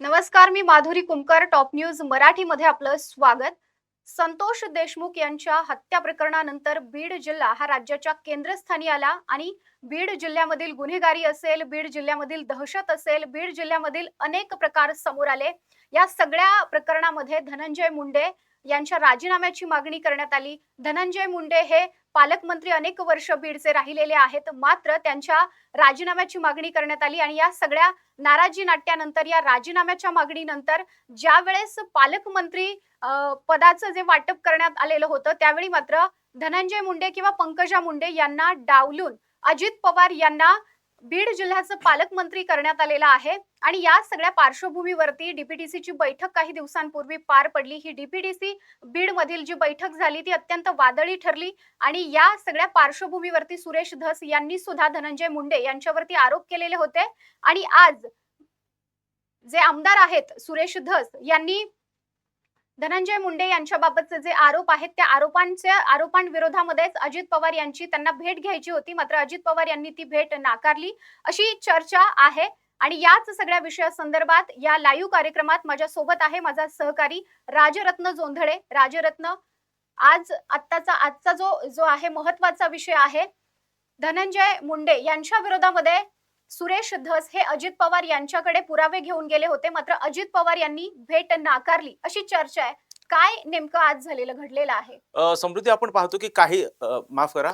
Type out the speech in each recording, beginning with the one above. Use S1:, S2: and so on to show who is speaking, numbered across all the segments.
S1: नमस्कार मी Madhuri Kumkar top news मराठीमध्ये आपलं स्वागत. संतोष देशमुख यांच्या हत्या प्रकरणानंतर बीड जिल्हा हा राज्याच्या केंद्रस्थानी आला आणि बीड जिल्ह्यामधील गुन्हेगारी असेल बीड जिल्ह्यामधील दहशत असेल बीड जिल्ह्यामधील अनेक प्रकार समोर आले. या सगळ्या प्रकरणामध्ये धनंजय मुंडे यांच्या राजीनाम्याची मागणी करण्यात आली. धनंजय मुंडे हे पालकमंत्री अनेक वर्ष बीडचे राहिलेले आहेत. मात्र त्यांच्या राजीनाम्याची मागणी करण्यात आली आणि या सगळ्या नाराजी नाट्यानंतर या राजीनाम्याच्या मागणीनंतर ज्या वेळेस पालकमंत्री पदाचं जे वाटप करण्यात आलेलं होतं त्यावेळी मात्र धनंजय मुंडे किंवा पंकजा मुंडे यांना डावलून अजित पवार यांना बीड जिल्ह्याचं पालकमंत्री करण्यात आलेलं आहे आणि या सगळ्या पार्श्वभूमीवरती डीपीटीसीची बैठक काही दिवसांपूर्वी पार पडली. ही डीपीटीसी बीड मधील जी बैठक झाली ती अत्यंत वादळी ठरली आणि या सगळ्या पार्श्वभूमीवरती सुरेश धस यांनी सुद्धा धनंजय मुंडे यांच्यावरती आरोप केलेले होते. आणि आज जे आमदार आहेत सुरेश धस यांनी धनंजय मुंडे यांच्याबाबतचे जे आरोप आहेत त्या आरोपांच्या आरोपांविरोधामध्येच अजित पवार यांची त्यांना भेट घ्यायची होती. मात्र अजित पवार यांनी ती भेट नाकारली. अशी चर्चा आहे. आणि याच सगळ्या विषयासंदर्भात या लाईव्ह कार्यक्रमात माझ्या सोबत आहे माझा सहकारी राजरत्न जोंधळे. राजरत्न आज आत्ताचा आजचा जो जो आहे महत्त्वाचा विषय आहे. धनंजय मुंडे यांच्या विरोधामध्ये सुरेश धस हे अजित पवार यांच्याकडे पुरावे घेऊन गेले होते. मात्र अजित पवार यांनी भेट नाकारली अशी चर्चा आहे. काय नेमकं आज झालेलं घडलेलं आहे?
S2: समृद्धी आपण पाहतो की काही माफ करा.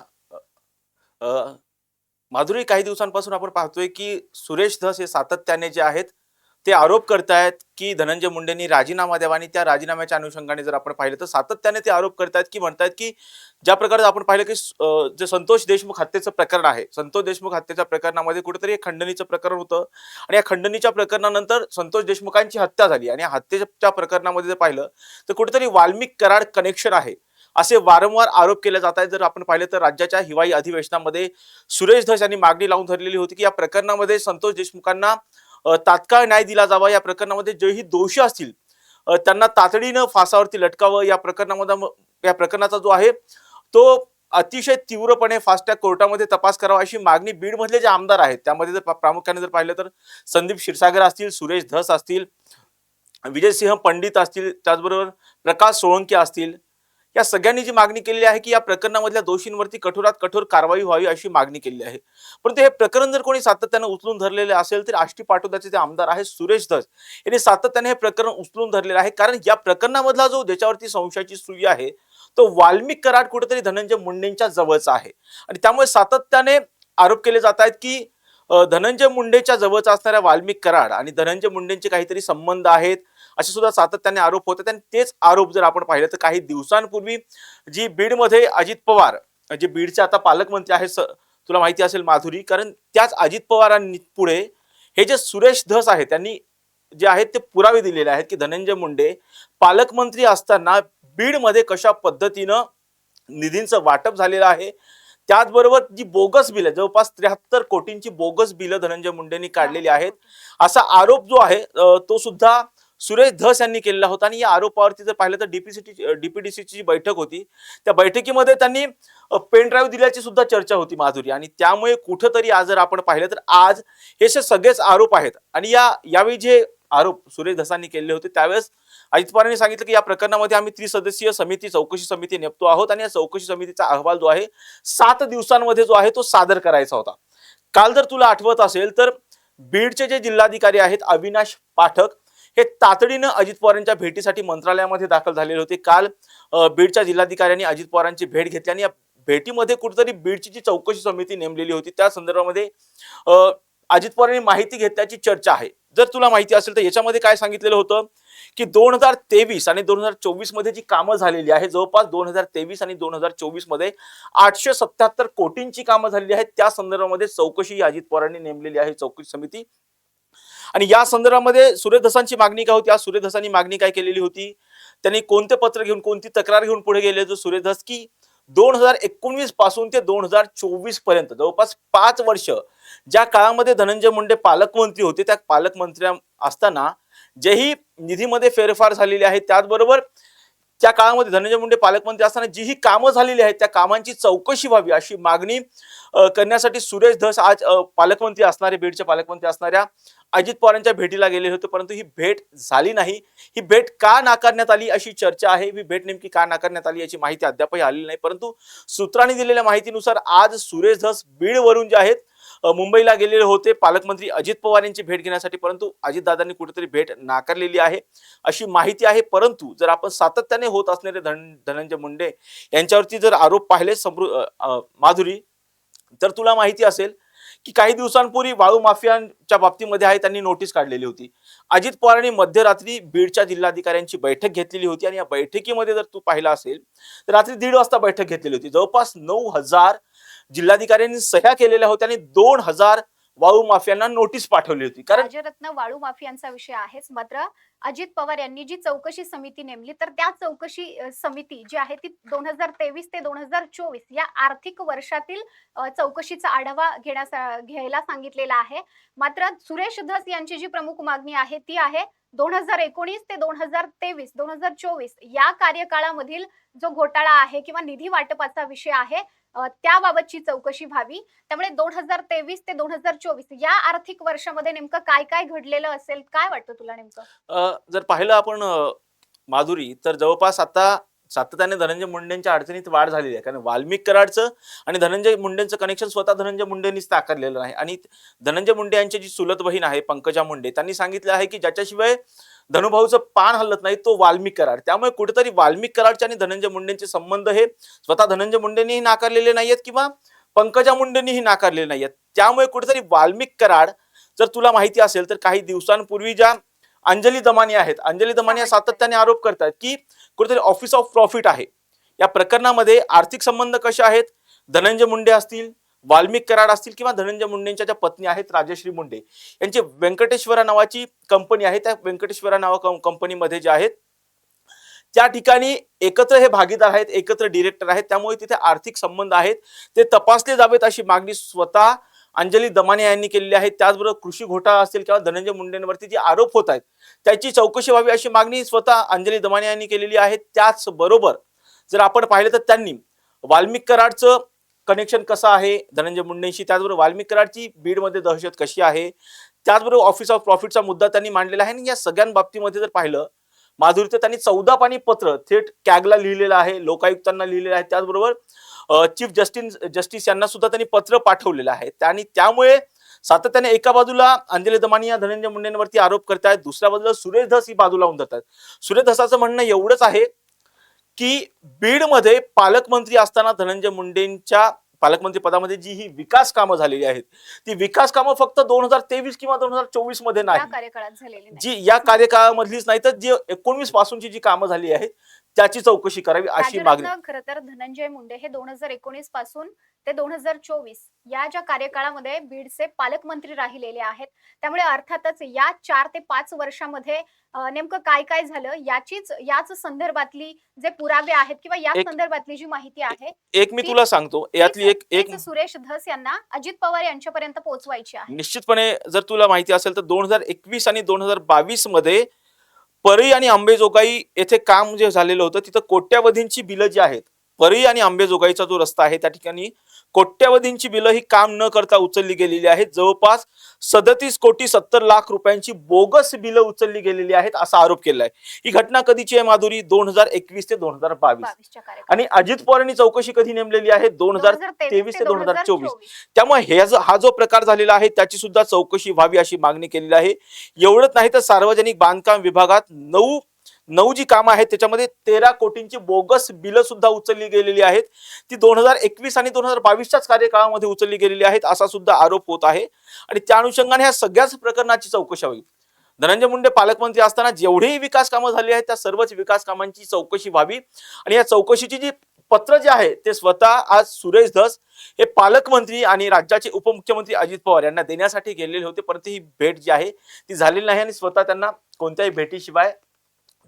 S2: माधुरी काही दिवसांपासून आपण पाहतोय की सुरेश धस हे सातत्याने जे आहेत ते आरोप करतायत की धनंजय मुंडेंनी राजीनामा द्यावा आणि त्या राजीनाम्याच्या अनुषंगाने जर आपण पाहिलं तर सातत्याने ते आरोप करतायत की म्हणतायत की ज्या प्रकारे आपण पाहिलं की जे संतोष देशमुख हत्येचं प्रकरण आहे संतोष देशमुख हत्येच्या प्रकरणामध्ये कुठेतरी एक खंडणीचं प्रकरण होतं आणि या खंडणीच्या प्रकरणानंतर संतोष देशमुखांची हत्या झाली आणि हत्येच्या प्रकरणामध्ये जर पाहिलं तर कुठेतरी वाल्मिक कराड कनेक्शन आहे. असे वारंवार आरोप केले जात आहेत. जर आपण पाहिलं तर राज्याच्या हिवाळी अधिवेशनामध्ये सुरेश धस यांनी मागणी लावून धरलेली होती की या प्रकरणामध्ये संतोष देशमुखांना तात्काळ न्याय दिला जावा या प्रकरणामध्ये जेही दोषी असतील त्यांना तातडीनं फासावरती लटकावं या प्रकरणामध्ये म- या प्रकरणाचा जो आहे तो अतिशय तीव्रपणे फास्टॅग कोर्टामध्ये तपास करावा अशी मागणी बीडमधले जे आमदार आहेत त्यामध्ये जर प्रामुख्याने जर पाहिलं तर संदीप क्षीरसागर असतील सुरेश धस असतील विजयसिंह पंडित असतील त्याचबरोबर प्रकाश सोळंकी असतील या सगळ्यांनी जी मागणी केलेली आहे की या प्रकरणामधल्या दोषींवरती कठोरात कठोर कारवाई व्हावी अशी मागणी केलेली आहे. परंतु हे प्रकरण जर कोणी सातत्यानं उचलून धरलेले असेल तर आष्टी पाटोदाचे जे आमदार आहेत सुरेश धस यांनी सातत्याने हे प्रकरण उचलून धरलेलं आहे. कारण या प्रकरणामधला जो ज्याच्यावरती संशयाची सुई आहे तो वाल्मिक कराड कुठेतरी धनंजय मुंडेंच्या जवळचा आहे. आणि त्यामुळे सातत्याने आरोप केले जात आहेत की धनंजय मुंडेच्या जवळचा असणाऱ्या वाल्मिक कराड आणि धनंजय मुंडेंचे काहीतरी संबंध आहेत असे सुद्धा सातत्याने आरोप होतात आणि तेच आरोप जर आपण पाहिलं तर काही दिवसांपूर्वी जी बीडमध्ये अजित पवार जे बीडचे आता पालकमंत्री आहेत तुला माहिती असेल माधुरी कारण त्याच अजित पवारांनी पुढे हे जे सुरेश धस आहेत त्यांनी जे आहेत ते पुरावे दिलेले आहेत की धनंजय मुंडे पालकमंत्री असताना बीडमध्ये कशा पद्धतीनं निधींचं वाटप झालेलं आहे. त्याचबरोबर जी बोगस बिलं जवळपास त्र्याहत्तर कोटींची बोगस बिलं धनंजय मुंडेंनी काढलेली आहेत. असा आरोप जो आहे तो सुद्धा सुरेश धस यांनी केलेला होता. आणि या आरोपावरती जर पाहिलं तर डीपीसीटी डीपीडीसीची जी बैठक होती त्या बैठकीमध्ये त्यांनी पेन ड्राईव्ह दिल्याची सुद्धा चर्चा होती माधुरी. आणि त्यामुळे कुठंतरी आज जर आपण पाहिलं तर आज हे सगळेच आरोप आहेत. आणि या यावेळी जे आरोप सुरेश धसांनी केलेले होते त्यावेळेस अजित पवारांनी सांगितलं की या प्रकरणामध्ये आम्ही त्रिसदस्यीय समिती चौकशी समिती नेमतो आहोत. आणि या चौकशी समितीचा अहवाल जो आहे सात दिवसांमध्ये जो आहे तो सादर करायचा होता. काल जर तुला आठवत असेल तर बीडचे जे जिल्हाधिकारी आहेत अविनाश पाठक हे तातडीनं अजित पवारांच्या भेटीसाठी मंत्रालयामध्ये दाखल झालेले होते. काल बीडच्या जिल्हाधिकाऱ्यांनी अजित पवारांची भेट घेतली आणि या भेटीमध्ये कुठेतरी बीडची जी चौकशी समिती नेमलेली होती त्या संदर्भामध्ये अजित पवारांनी माहिती घेतल्याची चर्चा आहे. जर तुला माहिती असेल तर याच्यामध्ये काय सांगितलेलं होतं की दोन हजार तेवीस आणि दोन हजार चोवीसमध्ये जी कामं झालेली आहे जवळपास दोन हजार तेवीस आणि दोन हजार चोवीसमध्ये आठशे सत्याहत्तर कोटींची कामं झालेली आहेत. त्या संदर्भामध्ये चौकशी ही अजित पवारांनी नेमलेली आहे चौकशी समिती. आणि या संदर्भामध्ये सूर्यधसांची मागणी काय होती? आज सूर्यधसांनी मागणी काय केलेली होती? त्यांनी कोणते पत्र घेऊन कोणती तक्रार घेऊन पुढे गेले जो सूर्यधस की दोन हजार एकोणवीसपासून ते दोन हजार चोवीसपर्यंत जवळपास पाच वर्ष ज्या काळामध्ये धनंजय मुंडे पालकमंत्री होते त्या पालकमंत्र्या असताना जेही निधीमध्ये फेरफार झालेले आहे त्याचबरोबर त्या काळामध्ये धनंजय मुंडे पालकमंत्री असताना जी ही कामं झालेली आहेत त्या कामांची चौकशी व्हावी अशी मागणी करण्यासाठी सुरेश धस आज पालकमंत्री असणारे बीडचे पालकमंत्री असणाऱ्या अजित पवारांच्या भेटीला गेले होते. परंतु ही भेट झाली नाही. ही भेट का नाकारण्यात आली अशी चर्चा आहे. ही भेट नेमकी का नाकारण्यात आली याची माहिती अद्यापही आलेली नाही. परंतु सूत्रांनी दिलेल्या माहितीनुसार आज सुरेश धस बीडवरून जे आहेत मुंबईला गेलेले होते. पालकमंत्री अजित पवार यांची भेट घेण्यासाठी परंतु अजितदादांनी कुठेतरी भेट नाकारलेली आहे. अशी माहिती आहे परंतु जर आपण सातत्याने होत असणारे धन धनंजय मुंडे यांच्यावरती जर आरोप पाहिले समृ माधुरी तर तुला माहिती असेल की काही दिवसांपूर्वी वाळू माफियांच्या बाबतीमध्ये आहे त्यांनी नोटीस काढलेली होती. अजित पवारांनी मध्यरात्री बीडच्या जिल्हाधिकाऱ्यांची बैठक घेतलेली होती आणि या बैठकीमध्ये जर तू पाहिला असेल तर रात्री दीड वाजता बैठक घेतलेली होती. जवळपास नऊ हजार जिल्हाधिकाऱ्यांनी सह्या केलेल्या होत्या आणि दोन हजार वाळू माफियांना नोटीस पाठवली होती. कारण
S1: राजरत्न वाळू माफियांचा विषय आहेच. मात्र अजित पवार यांनी जी चौकशी समिती नेमली तर त्या चौकशी समिती जी आहे ती दोन हजार तेवीस ते दोन हजार चोवीस या आर्थिक वर्षातील चौकशीचा आढावा घेण्यास घ्यायला सांगितलेला आहे. मात्र सुरेश धस यांची जी प्रमुख मागणी आहे ती आहे दोन हजार एकोणीस ते दोन हजार तेवीस दोन हजार चोवीस या कार्यकाळामधील जो घोटाळा आहे किंवा निधी वाटपाचा विषय आहे त्याबाबतची चौकशी व्हावी. त्यामुळे दोन हजार तेवीस ते दोन हजार चोवीस या आर्थिक वर्षामध्ये नेमकं काय काय घडलेलं असेल? काय वाटतं तुला नेमकं?
S2: जर पाहिलं आपण माधुरी तर जवळपास आता सातत्याने धनंजय मुंडेंच्या अडचणीत वाढ झालेली आहे. कारण वाल्मिक कराडचं आणि धनंजय मुंडेंचं कनेक्शन स्वतः धनंजय मुंडेंनीच ताकारलेलं आहे आणि धनंजय मुंडे यांची जी चुलत बहीण आहे पंकजा मुंडे त्यांनी सांगितलं आहे की ज्याच्याशिवाय धनुभाऊचं पान हलत नाही तो वाल्मिक कराड. त्यामुळे कुठेतरी वाल्मिक कराडचे आणि धनंजय मुंडेंचे संबंध हे स्वतः धनंजय मुंडेंनीही नाकारलेले नाहीयेत किंवा पंकजा मुंडेंनीही नाकारलेले नाहीयेत. त्यामुळे कुठेतरी वाल्मिक कराड जर तुला माहिती असेल तर काही दिवसांपूर्वी ज्या अंजली दमानी आहेत अंजली दमानी या सातत्याने आरोप करतात की कुठेतरी ऑफिस ऑफ प्रॉफिट आहे. या प्रकरणामध्ये आर्थिक संबंध कसे आहेत? धनंजय मुंडे असतील वाल्मिक कराड असतील किंवा धनंजय मुंडेंच्या ज्या पत्नी आहेत राजश्री मुंडे यांची व्यंकटेश्वरा नावाची कंपनी आहे. त्या व्यंकटेश्वरा नावा कंपनीमध्ये जे आहेत त्या ठिकाणी एकत्र हे भागीदार आहेत एकत्र डिरेक्टर आहेत. त्यामुळे तिथे आर्थिक संबंध आहेत. ते तपासले जावेत अशी मागणी स्वतः अंजली दमाने यांनी केलेली आहे. त्याचबरोबर कृषी घोटाळा असेल किंवा धनंजय मुंडेंवरती जे आरोप होत आहेत त्याची चौकशी व्हावी अशी मागणी स्वतः अंजली दमाने यांनी केलेली आहे. त्याचबरोबर जर आपण पाहिलं तर त्यांनी वाल्मिक कराडचं कनेक्शन कसं आहे धनंजय मुंडेंशी त्याचबरोबर वाल्मिक कराडची बीडमध्ये दहशत कशी आहे त्याचबरोबर ऑफिस ऑफ प्रॉफिटचा मुद्दा त्यांनी मांडलेला आहे. आणि या सगळ्या बाबतीमध्ये जर पाहिलं माधुरी तर त्यांनी चौदा पाणी पत्र थेट कॅगला लिहिलेलं आहे लोकायुक्तांना लिहिलेलं आहे. त्याचबरोबर चीफ जस्टिस जस्टिस यांना सुद्धा त्यांनी पत्र पाठवलेलं आहे. आणि त्यामुळे सातत्याने एका बाजूला अंजली दमानी या धनंजय मुंडेंवरती आरोप करतायत. दुसऱ्या बाजूला सुरेश धस ही बाजूला होऊन जातात सुरेश धसाचं म्हणणं एवढंच आहे की बीडमध्ये पालकमंत्री असताना धनंजय मुंडेंच्या पालकमंत्री पदामध्ये जी ही विकास कामं झालेली आहेत ती विकास कामं फक्त दोन हजार तेवीस किंवा दोन हजार चोवीसमध्ये
S1: या
S2: नाही.
S1: कार्यकाळात झालेली नाही
S2: जी या कार्यकाळामधलीच नाही तर जी एकोणवीस पासूनची जी कामं झाली आहेत त्याची चौकशी करावी अशी मागणी.
S1: खरं तर धनंजय मुंडे हे दोन हजार एकोणीसपासून ते दोन हजार चोवीस या ज्या कार्यकाळामध्ये बीडचे पालकमंत्री राहिलेले आहेत. त्यामुळे अर्थातच या चार ते पाच वर्षामध्ये नेमकं काय काय झालं याचीच याच संदर्भातली जे पुरावे आहेत किंवा या संदर्भातली जी माहिती आहे
S2: एक मी तुला सांगतो यातली एक एक
S1: सुरेश धस यांना अजित पवार यांच्यापर्यंत पोहोचवायची आहे.
S2: निश्चितपणे जर तुला माहिती असेल तर दोन हजार एकवीस आणि दोन हजार बावीसमध्ये परळी आणि अंबेजोगाई येथे काम जे झालेलं होतं तिथं कोट्यावधींची बिलं जी आहेत परळी आणि अंबेजोगाईचा जो रस्ता आहे त्या ठिकाणी कोट्यावधींची बिलं ही काम न करता उचलली गेलेली आहेत. जवळपास सदतीस कोटी सत्तर लाख रुपयांची बोगस बिलं उचलली गेलेली आहेत असा आरोप केला आहे ही घटना कधीची आहे माधुरी? दोन हजार एकवीस ते दोन हजार बावीस. आणि अजित पवार यांनी चौकशी कधी नेमलेली आहे? दोन हजार तेवीस ते दोन हजार चोवीस. त्यामुळे हे हा जो प्रकार झालेला आहे त्याची सुद्धा चौकशी व्हावी अशी मागणी केलेली आहे. एवढंच नाही तर सार्वजनिक बांधकाम विभागात नऊ नऊ जी कामं आहेत त्याच्यामध्ये तेरा कोटींची बोगस बिलं सुद्धा उचलली गेलेली आहेत. ती दोन हजार एकवीस आणि दोन हजार बावीसच्याच कार्यकाळामध्ये उचलली गेलेली आहेत असा सुद्धा आरोप होत आहे. आणि त्या अनुषंगाने ह्या सगळ्याच प्रकरणाची चौकशी होईल धनंजय मुंडे पालकमंत्री असताना जेवढीही विकास कामं झाली आहेत त्या सर्वच विकास कामांची चौकशी व्हावी. आणि या चौकशीची जी पत्र जे आहे ते स्वतः आज सुरेश धस हे पालकमंत्री आणि राज्याचे उपमुख्यमंत्री अजित पवार यांना देण्यासाठी गेलेले होते. परंतु ही भेट जी आहे ती झालेली नाही आणि स्वतः त्यांना कोणत्याही भेटीशिवाय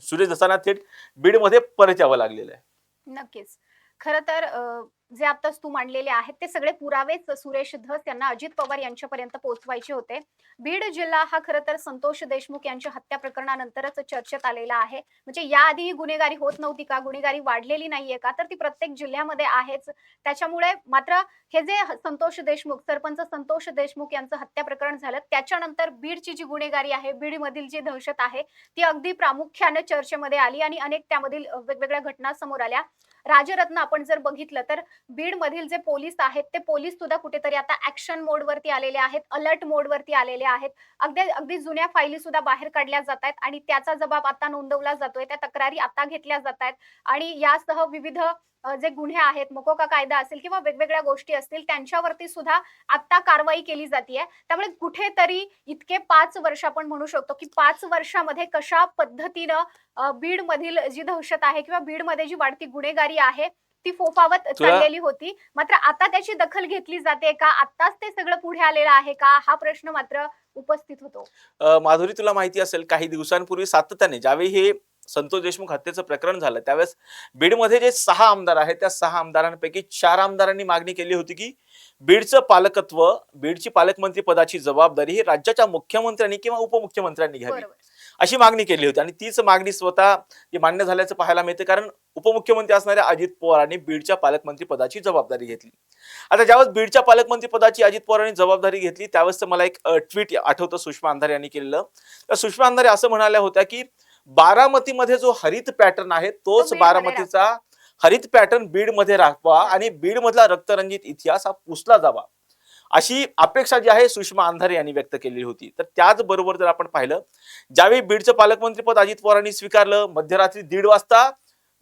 S2: सुरेश धसांना थेट बीडमध्ये परत यावं लागलेलं आहे.
S1: नक्कीच. खर तर अ, जे आताच तू मांडलेले आहेत ते सगळे पुरावेच सुरेश धस यांना अजित पवार यांच्यापर्यंत पोहोचवायचे होते. बीड जिल्हा हा खरं तर संतोष देशमुख यांच्या हत्या प्रकरणानंतरच चर्चेत आलेला आहे. म्हणजे याआधीही गुन्हेगारी होत नव्हती का? गुन्हेगारी वाढलेली नाहीये का? तर ती प्रत्येक जिल्ह्यामध्ये आहेच. त्याच्यामुळे मात्र हे जे संतोष देशमुख सरपंच संतोष देशमुख यांचं हत्या प्रकरण झालं त्याच्यानंतर बीडची जी गुन्हेगारी आहे बीडमधील जी दहशत आहे ती अगदी प्रामुख्याने चर्चेमध्ये आली आणि अनेक त्यामधील वेगवेगळ्या घटना समोर आल्या. राजरत्न आपण जर बघितलं तर बीड मधील जे पोलीस आहेत ते पोलीस सुद्धा कुठेतरी आता ऍक्शन मोडवरती आलेले आहेत अलर्ट मोडवरती आलेले आहेत. अगदी अगदी जुन्या फायली सुद्धा बाहेर काढल्या जात आहेत आणि त्याचा जबाब आता नोंदवला जातोय त्या तक्रारी आता घेतल्या जात आहेत. आणि यासह विविध जे गुन्हे आहेत मकोका कायदा असेल किंवा वेगवेगळ्या गोष्टी असतील त्यांच्यावरती सुद्धा आता कारवाई केली जाते त्यामुळे कुठेतरी इतके पाच वर्ष आपण म्हणू शकतो की पाच वर्षामध्ये कशा पद्धतीनं बीड मधील जी दहशत आहे किंवा बीडमध्ये जी वाढती गुन्हेगारी आहे ती फोफावत चाललेली होती. मात्र आता त्याची दखल घेतली जाते का? आताच ते सगळं पुढे आलेलं आहे का? हा प्रश्न मात्र उपस्थित होतो.
S2: माधुरी तुला माहिती असेल काही दिवसांपूर्वी सातत्याने ज्यावेळी हे संतोष देशमुख हत्येचं प्रकरण झालं. त्यावेळेस बीडमध्ये जे सहा आमदार आहेत त्या सहा आमदारांपैकी चार आमदारांनी मागणी केली होती की बीडचं पालकत्व बीडची पालकमंत्री पदाची जबाबदारी ही राज्याच्या मुख्यमंत्र्यांनी किंवा उपमुख्यमंत्र्यांनी घ्यावी अशी मागणी केली होती. आणि तीच मागणी स्वतः मान्य झाल्याचं पाहायला मिळते कारण उपमुख्यमंत्री असणाऱ्या अजित पवारांनी बीडच्या पालकमंत्री पदाची जबाबदारी घेतली. आता ज्यावेळेस बीडच्या पालकमंत्री पदाची अजित पवारांनी जबाबदारी घेतली त्यावेळेस मला एक ट्विट आठवतं सुषमा अंधारे यांनी केलेलं. तर सुषमा अंधारे असं म्हणाल्या होत्या की बारामतीमध्ये जो हरित पॅटर्न आहे तोच बारामतीचा हरित पॅटर्न बीडमध्ये राखवा आणि बीडमधला रक्तरंजित इतिहास हा पुसला जावा. अशी अपेक्षा जी आहे सुषमा अंधारे यांनी व्यक्त केलेली होती. तर त्याचबरोबर जर आपण पाहिलं ज्यावेळी बीडचं पालकमंत्रीपद अजित पवारांनी स्वीकारलं मध्यरात्री दीड वाजता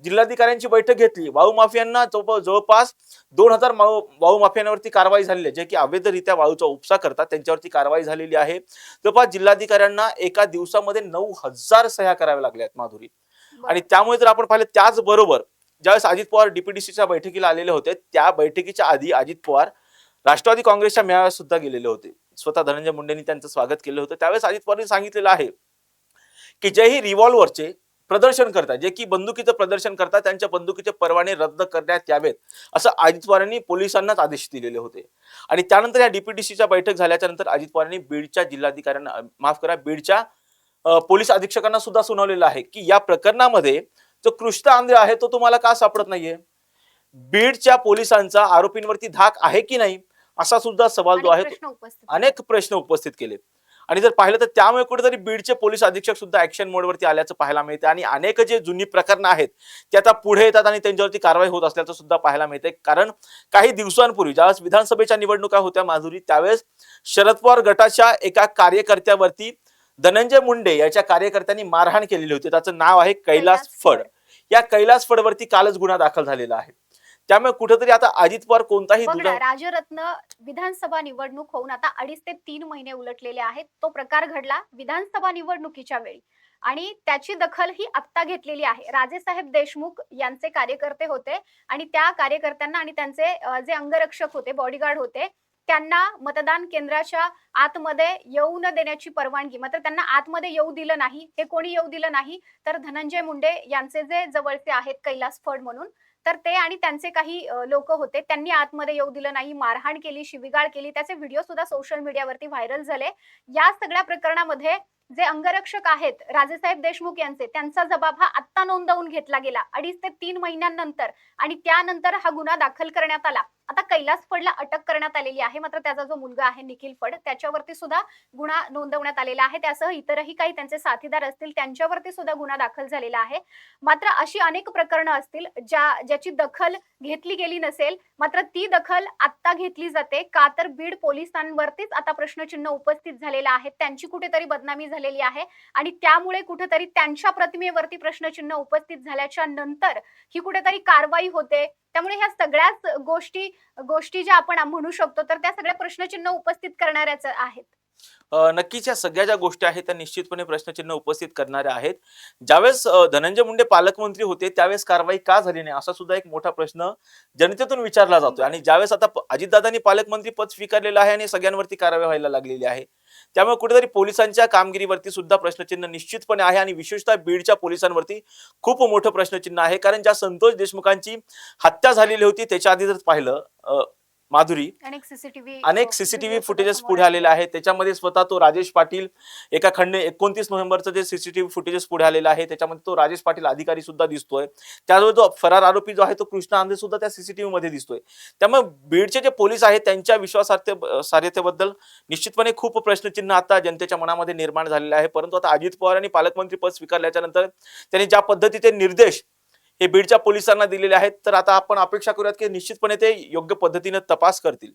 S2: जिल्हाधिकाऱ्यांची बैठक घेतली. वाळू माफियांना जवळ- जवळपास दोन हजार वाळू माफियांवरती कारवाई झालेली आहे. जे की अवैधरित्या वाळूचा उपसा करतात त्यांच्यावरती कारवाई झालेली आहे. जवळपास जिल्हाधिकाऱ्यांना एका दिवसामध्ये नऊ हजार सह्या कराव्या लागल्या आहेत माधुरी आणि त्यामुळे जर आपण पाहिलं त्याचबरोबर ज्यावेळेस अजित पवार डीपीडीसीच्या बैठकीला आलेले होते त्या बैठकीच्या आधी अजित पवार राष्ट्रवादी काँग्रेसच्या मेळाव्यात सुद्धा गेलेले होते. स्वतः धनंजय मुंडेंनी त्यांचं स्वागत केलं होतं. त्यावेळेस अजित पवारांनी सांगितलेलं आहे की जे ही रिव्हॉल्व्हरचे प्रदर्शन करतात. जे की बंदुकीचं प्रदर्शन करतात त्यांच्या बंदुकीचे परवाने रद्द करण्यात यावेत असं अजित पवारांनी पोलिसांनाच आदेश दिलेले होते. आणि त्यानंतर या डीपीडीसीच्या बैठक झाल्याच्यानंतर अजित पवारांनी बीडच्या जिल्हाधिकाऱ्यांना माफ करा बीडच्या पोलीस अधीक्षकांना सुद्धा सुनावलेलं आहे की या प्रकरणामध्ये जो कृष्ण आंध्र आहे तो तुम्हाला का सापडत नाहीये? बीडच्या पोलिसांचा आरोपींवरती धाक आहे की नाही? असा सुद्धा सवाल जो आहे
S1: अनेक प्रश्न उपस्थित
S2: केले आणि जर पाहिलं तर त्यामुळे कुठेतरी बीडचे पोलीस अधीक्षक सुद्धा ऍक्शन मोडवरती आल्याचं पाहायला मिळते. आणि अनेक जे जुनी प्रकरणं आहेत ते आता पुढे येतात आणि त्यांच्यावरती कारवाई होत असल्याचं सुद्धा पाहायला मिळते. कारण काही दिवसांपूर्वी ज्यावेळेस विधानसभेच्या निवडणुका होत्या माधुरी त्यावेळेस शरद पवार गटाच्या एका कार्यकर्त्यावरती धनंजय मुंडे याच्या कार्यकर्त्यांनी मारहाण केलेली होती. त्याचं नाव आहे कैलास फड. या कैलास फडवरती कालच गुन्हा दाखल झालेला आहे. त्यामुळे कुठेतरी आता अजित पवार कोणताही
S1: राजरत्न विधानसभा निवडणूक होऊन आता अडीच ते तीन महिने उलटलेले आहेत. तो प्रकार घडला विधानसभा निवडणुकीच्या वेळी. आणि त्याची दखल ही आत्ता घेतलेली आहे. राजेसाहेब देशमुख यांचे कार्यकर्ते होते आणि त्या कार्यकर्त्यांना आणि त्यांचे जे अंगरक्षक होते बॉडीगार्ड होते त्यांना मतदान केंद्राच्या आतमध्ये येऊ न देण्याची परवानगी मात्र त्यांना आतमध्ये येऊ दिलं नाही. हे कोणी येऊ दिलं नाही? तर धनंजय मुंडे यांचे जे जवळचे आहेत कैलास फड म्हणून तर ते आणि त्यांचे काही लोक होते त्यांनी आतमध्ये येऊ दिलं नाही मारहाण केली शिविगाळ केली त्याचे व्हिडिओ सुद्धा सोशल मीडियावरती व्हायरल झाले. या सगळ्या प्रकरणामध्ये जे अंगरक्षक आहेत राजेसाहेब देशमुख यांचे त्यांचा जबाब हा आत्ता नोंदवून घेतला गेला. अडीच ते तीन महिन्यांनंतर आणि त्यानंतर हा गुन्हा दाखल करण्यात आला. आता कैलास फडला अटक करण्यात आलेली आहे. मात्र त्याचा जो मुलगा आहे निखिल फड त्याच्यावरती सुद्धा गुन्हा नोंदवण्यात आलेला आहे. त्यासह इतरही काही त्यांचे साथीदार असतील त्यांच्यावरती सुद्धा गुन्हा दाखल झालेला आहे. मात्र अशी अनेक प्रकरणं असतील ज्या ज्याची दखल घेतली गेली नसेल मात्र ती दखल आत्ता घेतली जाते. का तर बीड पोलिसांवरतीच आता प्रश्नचिन्ह उपस्थित झालेलं आहे. त्यांची कुठेतरी बदनामी झालेली आहे. आणि त्यामुळे कुठेतरी त्यांच्या प्रतिमेवरती प्रश्नचिन्ह उपस्थित झाल्याच्यानंतर ही कुठेतरी कारवाई होते. त्यामुळे ह्या सगळ्याच गोष्टी गोष्टी ज्या आपण म्हणू शकतो तर त्या सगळ्या प्रश्नचिन्ह उपस्थित करणाऱ्याच आहेत.
S2: नक्कीच्या नक्कीच या सगळ्या ज्या गोष्टी आहेत त्या निश्चितपणे प्रश्नचिन्ह उपस्थित करणाऱ्या आहेत. ज्यावेळेस धनंजय मुंडे पालकमंत्री होते त्यावेळेस कारवाई का झाली नाही? असा सुद्धा एक मोठा प्रश्न जनतेतून विचारला जातोय. आणि ज्यावेळेस आता अजितदादांनी पालकमंत्री पद स्वीकारलेलं आहे आणि सगळ्यांवरती कारवाई व्हायला लागलेली आहे. त्यामुळे कुठेतरी पोलिसांच्या कामगिरीवरती सुद्धा प्रश्नचिन्ह निश्चितपणे आहे आणि विशेषतः बीडच्या पोलिसांवरती खूप मोठं प्रश्नचिन्ह आहे. कारण ज्या संतोष देशमुखांची हत्या झालेली होती त्याच्या आधी जर पाहिलं माधुरी.
S1: अनेक सीसीटीव्ही
S2: फुटेजेस पुढे आलेले आहेत. त्याच्यामध्ये स्वतः तो राजेश पाटील एका खंड एकोणतीस नोव्हेंबरचं जे सीसीटीव्ही फुटेजेस पुढे आलेलं आहे त्याच्यामध्ये तो राजेश पाटील अधिकारी सुद्धा दिसतोय. त्याचबरोबर जो फरार आरोपी जो आहे तो कृष्णा आंधे सुद्धा त्या सीसीटीव्ही मध्ये दिसतोय. त्यामुळे बीडचे जे पोलीस आहेत त्यांच्या विश्वासार्थ सार्हतेबद्दल निश्चितपणे खूप प्रश्नचिन्ह आता जनतेच्या मनामध्ये निर्माण झालेलं आहे. परंतु आता अजित पवार यांनी पालकमंत्री पद स्वीकारल्याच्या नंतर त्यांनी ज्या पद्धतीचे निर्देश हे बीडच्या पोलिसांना दिलेले आहेत. तर आता आपण अपेक्षा करूयात की निश्चितपणे ते योग्य पद्धतीने तपास करतील.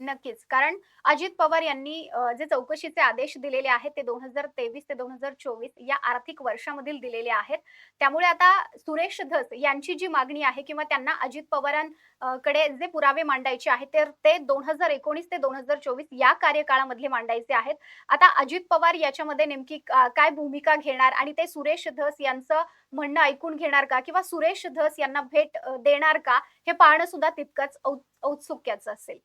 S1: नक्कीच. कारण अजित पवार यांनी जे चौकशीचे आदेश दिलेले आहेत ते दोन हजार तेवीस ते दोन हजार चोवीस या आर्थिक वर्षामधील दिलेले आहेत. त्यामुळे आता सुरेश धस यांची जी मागणी आहे किंवा त्यांना अजित पवारांकडे जे पुरावे मांडायचे आहेत तर ते दोन हजार एकोणीस ते दोन हजार चोवीस या कार्यकाळामधले मांडायचे आहेत. आता अजित पवार याच्यामध्ये नेमकी काय भूमिका घेणार आणि ते सुरेश धस यांचं म्हणणं ऐकून घेणार का किंवा सुरेश धस यांना भेट देणार का हे पाहणं सुद्धा तितकंच औत्सुक्याचं असेल.